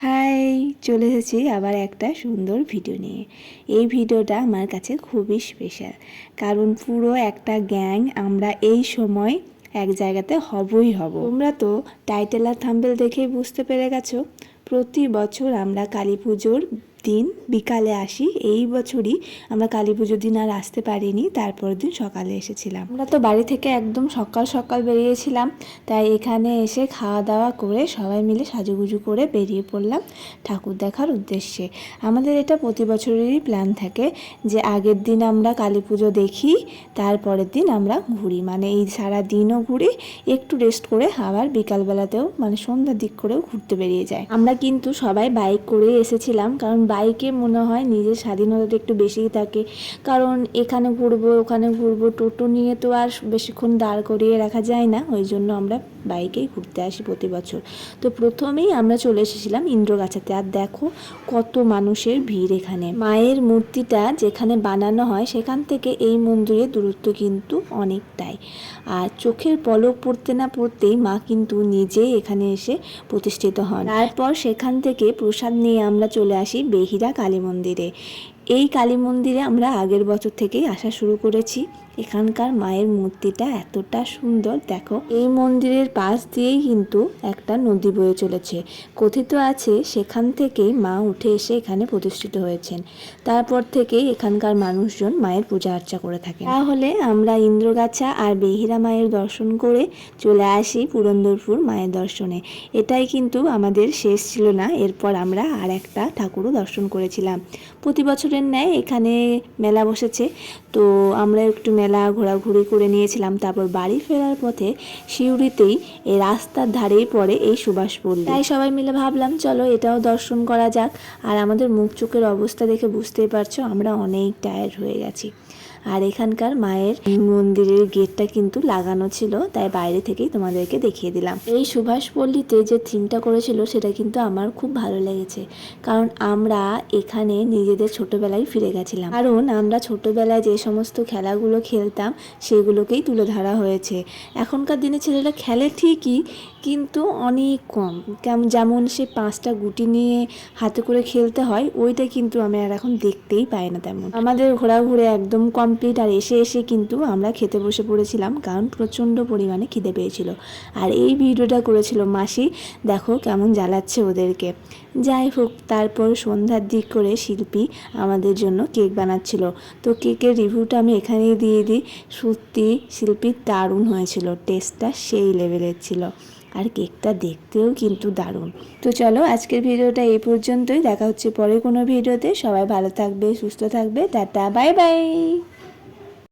High, চলে এসেছি আবার একটা সুন্দর ভিডিও নিয়ে। এই ভিডিওটা আমার কাছে খুবই স্পেশাল কারণ পুরো একটা গ্যাং আমরা এই সময় এক জায়গাতে হবই হব। তোমরা তো টাইটেল আর থাম্বেল দেখেই বুঝতে পেরে গেছো, প্রতি বছর আমরা কালী পুজোর দিন বিকালে আসি। এই বছরই আমরা কালী পুজোর দিন আর আসতে পারিনি তারপর দিন সকালে এসেছিলাম। আমরা তো বাড়ি থেকে একদম সকাল সকাল বেরিয়েছিলাম, তাই এখানে এসে খাওয়া দাওয়া করে সবাই মিলে সাজুগুজু করে বেরিয়ে পড়লাম ঠাকুর দেখার উদ্দেশ্যে। আমাদের এটা প্রতি বছরেরই প্ল্যান থাকে যে আগের দিন আমরা কালী পুজো দেখি, তারপরের দিন আমরা ঘুরি। মানে এই সারা দিনও ঘুরি, একটু রেস্ট করে আবার বিকালবেলাতেও মানে সন্ধ্যার দিক করেও ঘুরতে বেরিয়ে যায় আমরা কিন্তু সবাই বাইক করে এসেছিলাম, কারণ বাইকে মনে হয় নিজের স্বাধীনতাটা একটু বেশিই থাকে। কারণ এখানে ঘুরবো, ওখানে ঘুরবো, টোটো নিয়ে তো আর বেশিক্ষণ দাঁড় করিয়ে রাখা যায় না। ওই জন্য আমরা বাইকেই ঘুরতে আসি প্রতি বছর। তো প্রথমেই আমরা চলে এসেছিলাম ইন্দ্রগাছাতে। আর দেখো কত মানুষের ভিড় এখানে। মায়ের মূর্তিটা যেখানে বানানো হয়, সেখান থেকে এই মন্দিরের দূরত্ব কিন্তু অনেকটাই। আর চোখের পলক পড়তে না পড়তেই মা কিন্তু নিজেই এখানে এসে প্রতিষ্ঠিত হন। তারপর সেখান থেকে প্রসাদ নিয়ে আমরা চলে আসি বেহিরা কালী মন্দিরে এই কালী মন্দিরে আমরা আগের বছর থেকেই আসা শুরু করেছি। এখানকার মায়ের মূর্তিটা এতটা সুন্দর, দেখো। এই মন্দিরের পাশ দিয়েই কিন্তু একটা নদী বয়ে চলেছে। কথিত আছে, সেখান থেকেই মা উঠে এসে এখানে প্রতিষ্ঠিত হয়েছেন। তারপর থেকেই এখানকার মানুষজন মায়ের পূজা আর্চা করে থাকেন। তাহলে আমরা ইন্দ্রগাছা আর বেহিরা মায়ের দর্শন করে চলে আসি পুরন্দরপুর মায়ের দর্শনে। এটাই কিন্তু আমাদের শেষ ছিল না, এরপর আমরা আর একটা ঠাকুরও দর্শন করেছিলাম। প্রতি বছরের ন্যায় এখানে মেলা বসেছে। তো আমরা একটু মেলা ঘোরাঘুরি করে নিয়েছিলাম। তারপর বাড়ি ফেরার পথে সিউড়িতেই এই রাস্তার ধারেই পড়ে এই সুভাষ পল্লী তাই সবাই মিলে ভাবলাম, চলো এটাও দর্শন করা যাক। আর আমাদের মুখ চোখের অবস্থা দেখে বুঝতেই পারছ, আমরা অনেক টায়ার্ড হয়ে গেছি। আর এখানকার মায়ের মন্দিরের গেটটা কিন্তু লাগানো ছিল, তাই বাইরে থেকেই তোমাদেরকে দেখিয়ে দিলাম। এই সুভাষপল্লীতে যে থিমটা করেছিল, সেটা কিন্তু আমার খুব ভালো লেগেছে। কারণ আমরা এখানে নিজেদের ছোটবেলায় ফিরে গেছিলাম। কারণ আমরা ছোটবেলায় যে সমস্ত খেলাগুলো খেলতাম, সেগুলোকেই তুলে ধরা হয়েছে। এখনকার দিনে ছেলেরা খেলে ঠিকই, কিন্তু অনেক কম। কেমন যেমন সে পাঁচটা গুটি নিয়ে হাতে করে খেলতে হয়, ওইটা কিন্তু আমি আর এখন দেখতেই পাই না তেমন। আমাদের ঘোরাঘুরে একদম কমপ্লিট আর এসে এসে কিন্তু আমরা খেতে বসে পড়েছিলাম, কারণ প্রচণ্ড পরিমাণে খিদে পেয়েছিল। আর এই ভিডিওটা করেছিল মাসি। দেখো কেমন জ্বালাচ্ছে ওদেরকে। যাই হোক, তারপর সন্ধ্যার দিক করে শিল্পী আমাদের জন্য কেক বানাচ্ছিল। তো কেকের রিভিউটা আমি এখানেই দিয়ে দিই। সত্যি শিল্পীর দারুণ হয়েছিল, টেস্টটা সেই লেভেলের ছিল। আর কেকটা দেখতেও কিন্তু দারুণ। তো চলো, আজকের ভিডিওটা এই পর্যন্তই। দেখা হচ্ছে পরে কোনো ভিডিওতে। সবাই ভালো থাকবে, সুস্থ থাকবে। Tata, bye bye.